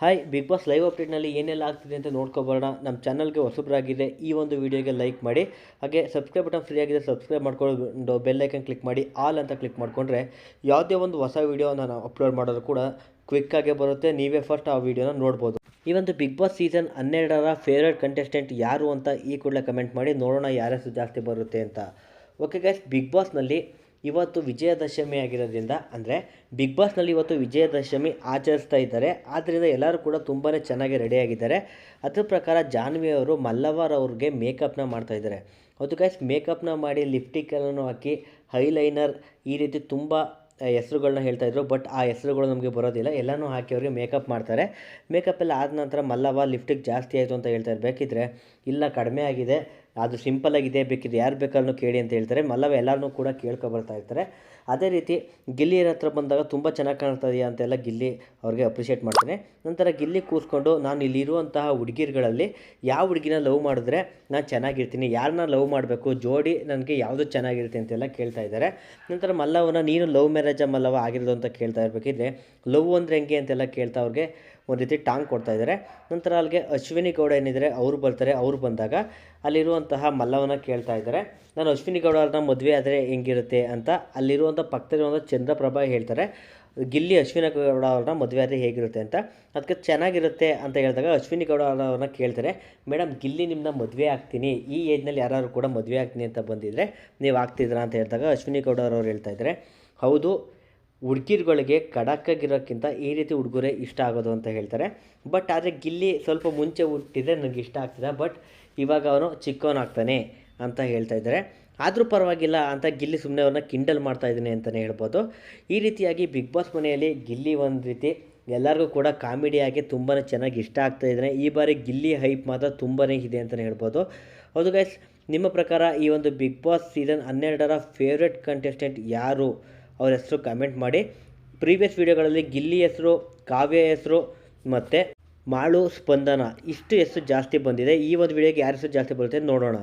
Hi big boss live ಅಪ್ಡೇಟ್ನಲ್ಲಿ ಏನೆಲ್ಲ ಆಗ್ತಿದೆ ಅಂತ ನೋಡ್ಕೊಬರೋಣ. ನಮ್ಮ ಚಾನಲ್ಗೆ ಹೊಸಬ್ರಾಗಿದೆ ಈ ಒಂದು ವಿಡಿಯೋಗೆ ಲೈಕ್ ಮಾಡಿ. ಹಾಗೆ ಸಬ್ಸ್ಕ್ರೈಬ್ ಬಟನ್ ಫ್ರೀ ಆಗಿದೆ ಸಬ್ಸ್ಕ್ರೈಬ್ ಮಾಡ್ಕೊಂಡು ಬೆಲ್ಲೈಕನ್ ಕ್ಲಿಕ್ ಮಾಡಿ ಆಲ್ ಅಂತ ಕ್ಲಿಕ್ ಮಾಡಿಕೊಂಡ್ರೆ ಯಾವುದೇ ಒಂದು ಹೊಸ ವಿಡಿಯೋ ನಾನು ಅಪ್ಲೋಡ್ ಮಾಡೋದು ಕೂಡ ಕ್ವಿಕ್ಕಾಗೆ ಬರುತ್ತೆ. ನೀವೇ ಫಸ್ಟ್ ಆ ವಿಡಿಯೋನ ನೋಡ್ಬೋದು. ಈ ಒಂದು ಬಿಗ್ ಬಾಸ್ ಸೀಸನ್ ಹನ್ನೆರಡರ ಫೇವ್ರೇಟ್ ಕಂಟೆಸ್ಟೆಂಟ್ ಯಾರು ಅಂತ ಈ ಕೂಡಲೇ ಕಮೆಂಟ್ ಮಾಡಿ, ನೋಡೋಣ ಯಾರಷ್ಟು ಜಾಸ್ತಿ ಬರುತ್ತೆ ಅಂತ. ಓಕೆ ಗೈಸ್ ಬಿಗ್ ಬಾಸ್ನಲ್ಲಿ ಇವತ್ತು ವಿಜಯದಶಮಿ ಆಗಿರೋದ್ರಿಂದ, ಅಂದರೆ ಬಿಗ್ ಬಾಸ್ನಲ್ಲಿ ಇವತ್ತು ವಿಜಯದಶಮಿ ಆಚರಿಸ್ತಾ ಇದ್ದಾರೆ. ಆದ್ದರಿಂದ ಎಲ್ಲರೂ ಕೂಡ ತುಂಬಾ ಚೆನ್ನಾಗಿ ರೆಡಿಯಾಗಿದ್ದಾರೆ ಅದ್ರ ಪ್ರಕಾರ ಜಾನ್ವಿ ಅವರು ಮಲ್ಲವರ್ ಅವ್ರಿಗೆ ಮೇಕಪ್ನ ಮಾಡ್ತಾ ಇದ್ದಾರೆ. ಅದು ಗೈಸ್ ಮೇಕಪ್ನ ಮಾಡಿ ಲಿಪ್ಟಿಕ್ ಎಲ್ಲನೂ ಹಾಕಿ ಹೈಲೈನರ್ ಈ ರೀತಿ ತುಂಬ ಹೆಸರುಗಳನ್ನ ಹೇಳ್ತಾ ಇದ್ರು. ಬಟ್ ಆ ಹೆಸರುಗಳು ನಮಗೆ ಬರೋದಿಲ್ಲ. ಎಲ್ಲನೂ ಹಾಕಿ ಅವರಿಗೆ ಮೇಕಪ್ ಮಾಡ್ತಾರೆ. ಮೇಕಪ್ ಎಲ್ಲ ಆದ ನಂತರ ಮಲ್ಲವ ಲಿಫ್ಟಿಗೆ ಜಾಸ್ತಿ ಆಯಿತು ಅಂತ ಹೇಳ್ತಾ ಬೇಕಿದ್ರೆ ಇಲ್ಲ ಕಡಿಮೆ ಆಗಿದೆ. ಅದು ಸಿಂಪಲ್ ಇದೇ ಬೇಕಿದ್ರೆ ಯಾರು ಬೇಕಾದ್ರೂ ಕೇಳಿ ಅಂತ ಹೇಳ್ತಾರೆ. ಮಲ್ಲವ ಎಲ್ಲರನ್ನೂ ಕೂಡ ಕೇಳ್ಕೊ ಬರ್ತಾ ಇರ್ತಾರೆ. ಅದೇ ರೀತಿ ಗಿಲ್ಲಿಯರ ಹತ್ರ ಬಂದಾಗ ತುಂಬ ಚೆನ್ನಾಗಿ ಕಾಣ್ತಾ ಇದೆಯಾ ಅಂತೆಲ್ಲ ಗಿಲ್ಲಿ ಅವ್ರಿಗೆ ಅಪ್ರಿಷಿಯೇಟ್ ಮಾಡ್ತಾನೆ. ನಂತರ ಗಿಲ್ಲಿ ಕೂರಿಸ್ಕೊಂಡು ನಾನು ಇಲ್ಲಿರುವಂತಹ ಹುಡುಗಿರುಗಳಲ್ಲಿ ಯಾವ ಹುಡುಗಿನ ಲವ್ ಮಾಡಿದ್ರೆ ನಾನು ಚೆನ್ನಾಗಿರ್ತೀನಿ ಯಾರನ್ನ ಲವ್ ಮಾಡಬೇಕು, ಜೋಡಿ ನನಗೆ ಯಾವುದು ಚೆನ್ನಾಗಿರುತ್ತೆ ಅಂತೆಲ್ಲ ಕೇಳ್ತಾ ಇದ್ದಾರೆ. ನಂತರ ಮಲ್ಲವನ ನೀನು ಲವ್ ಮ್ಯಾರೇಜ ಮಲ್ಲವ ಆಗಿರೋದು ಅಂತ ಕೇಳ್ತಾ ಇರಬೇಕಿದ್ರೆ ಲವ್ ಅಂದರೆ ಹೆಂಗೆ? ಅಂತೆಲ್ಲ ಕೇಳ್ತಾ ಅವ್ರಿಗೆ ಒಂದು ರೀತಿ ಟಾಂಗ್ ಕೊಡ್ತಾ ಇದ್ದಾರೆ. ನಂತರ ಅಲ್ಲಿಗೆ ಅಶ್ವಿನಿ ಗೌಡ ಏನಿದ್ದಾರೆ, ಅವರು ಬರ್ತಾರೆ. ಅವರು ಬಂದಾಗ ಅಲ್ಲಿರುವಂತಹ ಮಲ್ಲವನ ಕೇಳ್ತಾ ಇದ್ದಾರೆ. ನಾನು ಅಶ್ವಿನಿ ಗೌಡ ಅವ್ರನ್ನ ಮದುವೆ ಆದರೆ ಹೆಂಗಿರುತ್ತೆ ಅಂತ ಅಲ್ಲಿರುವಂಥ ಪಕ್ಕದಲ್ಲಿರುವಂಥ ಚಂದ್ರಪ್ರಭಾ ಹೇಳ್ತಾರೆ. ಗಿಲ್ಲಿ ಅಶ್ವಿನಿ ಗೌಡ ಅವ್ರನ್ನ ಮದುವೆ ಆದರೆ ಹೇಗಿರುತ್ತೆ ಅಂತ. ಅದಕ್ಕೆ ಚೆನ್ನಾಗಿರುತ್ತೆ ಅಂತ ಹೇಳಿದಾಗ ಅಶ್ವಿನಿ ಗೌಡ ಅವ್ರನ್ನ ಕೇಳ್ತಾರೆ ಮೇಡಮ್ ಗಿಲ್ಲಿ ನಿಮ್ಮನ್ನ ಮದುವೆ ಆಗ್ತೀನಿ. ಈ ಏಜ್ನಲ್ಲಿ ಯಾರಾದ್ರು ಕೂಡ ಮದುವೆ ಆಗ್ತೀನಿ ಅಂತ ಬಂದಿದ್ದರೆ ನೀವು ಆಗ್ತಿದ್ದೀರಾ? ಅಂತ ಹೇಳಿದಾಗ ಅಶ್ವಿನಿ ಗೌಡ ಅವರು ಹೇಳ್ತಾ ಇದ್ದಾರೆ. ಹೌದು ಹುಡುಗಿರುಗಳಿಗೆ ಖಡಕ್ಕಾಗಿರೋಕ್ಕಿಂತ ಈ ರೀತಿ ಉಡುಗೊರೆ ಇಷ್ಟ ಆಗೋದು ಅಂತ ಹೇಳ್ತಾರೆ. ಬಟ್ ಆದರೆ ಗಿಲ್ಲಿ ಸ್ವಲ್ಪ ಮುಂಚೆ ಹುಟ್ಟಿದ್ರೆ ನನಗೆ ಇಷ್ಟ ಆಗ್ತಿದೆ ಬಟ್ ಇವಾಗ ಅವನು ಚಿಕ್ಕವನಾಗ್ತಾನೆ ಅಂತ ಹೇಳ್ತಾ ಇದ್ದಾರೆ. ಆದರೂ ಪರವಾಗಿಲ್ಲ ಅಂತ ಗಿಲ್ಲಿ ಸುಮ್ಮನೆ ಅವ್ರನ್ನ ಕಿಂಡಲ್ ಮಾಡ್ತಾ ಇದ್ದೀನಿ ಅಂತಲೇ ಹೇಳ್ಬೋದು. ಈ ರೀತಿಯಾಗಿ ಬಿಗ್ ಬಾಸ್ ಮನೆಯಲ್ಲಿ ಗಿಲ್ಲಿ ಒಂದು ರೀತಿ ಎಲ್ಲರಿಗೂ ಕೂಡ ಕಾಮಿಡಿಯಾಗಿ ತುಂಬಾ ಚೆನ್ನಾಗಿ ಇಷ್ಟ ಆಗ್ತಾ ಇದ್ದಾನೆ. ಈ ಬಾರಿ ಗಿಲ್ಲಿ ಹೈಪ್ ಮಾತ್ರ ತುಂಬಾ ಇದೆ ಅಂತಲೇ ಹೇಳ್ಬೋದು. ಹೌದು ಗೈಸ್ ನಿಮ್ಮ ಪ್ರಕಾರ ಈ ಒಂದು ಬಿಗ್ ಬಾಸ್ ಸೀಸನ್ ಹನ್ನೆರಡರ ಫೇವ್ರೆಟ್ ಕಂಟೆಸ್ಟೆಂಟ್ ಯಾರು? ಅವ್ರ ಹೆಸರು ಕಮೆಂಟ್ ಮಾಡಿ. ಪ್ರೀವಿಯಸ್ ವೀಡಿಯೋಗಳಲ್ಲಿ ಗಿಲ್ಲಿ ಹೆಸರು, ಕಾವ್ಯ ಹೆಸರು ಮತ್ತು ಮಾಳು ಸ್ಪಂದನ ಇಷ್ಟು ಹೆಸರು ಜಾಸ್ತಿ ಬಂದಿದೆ. ಈ ಒಂದು ವಿಡಿಯೋಗೆ ಯಾರ ಹೆಸರು ಜಾಸ್ತಿ ಬರುತ್ತೆ ನೋಡೋಣ.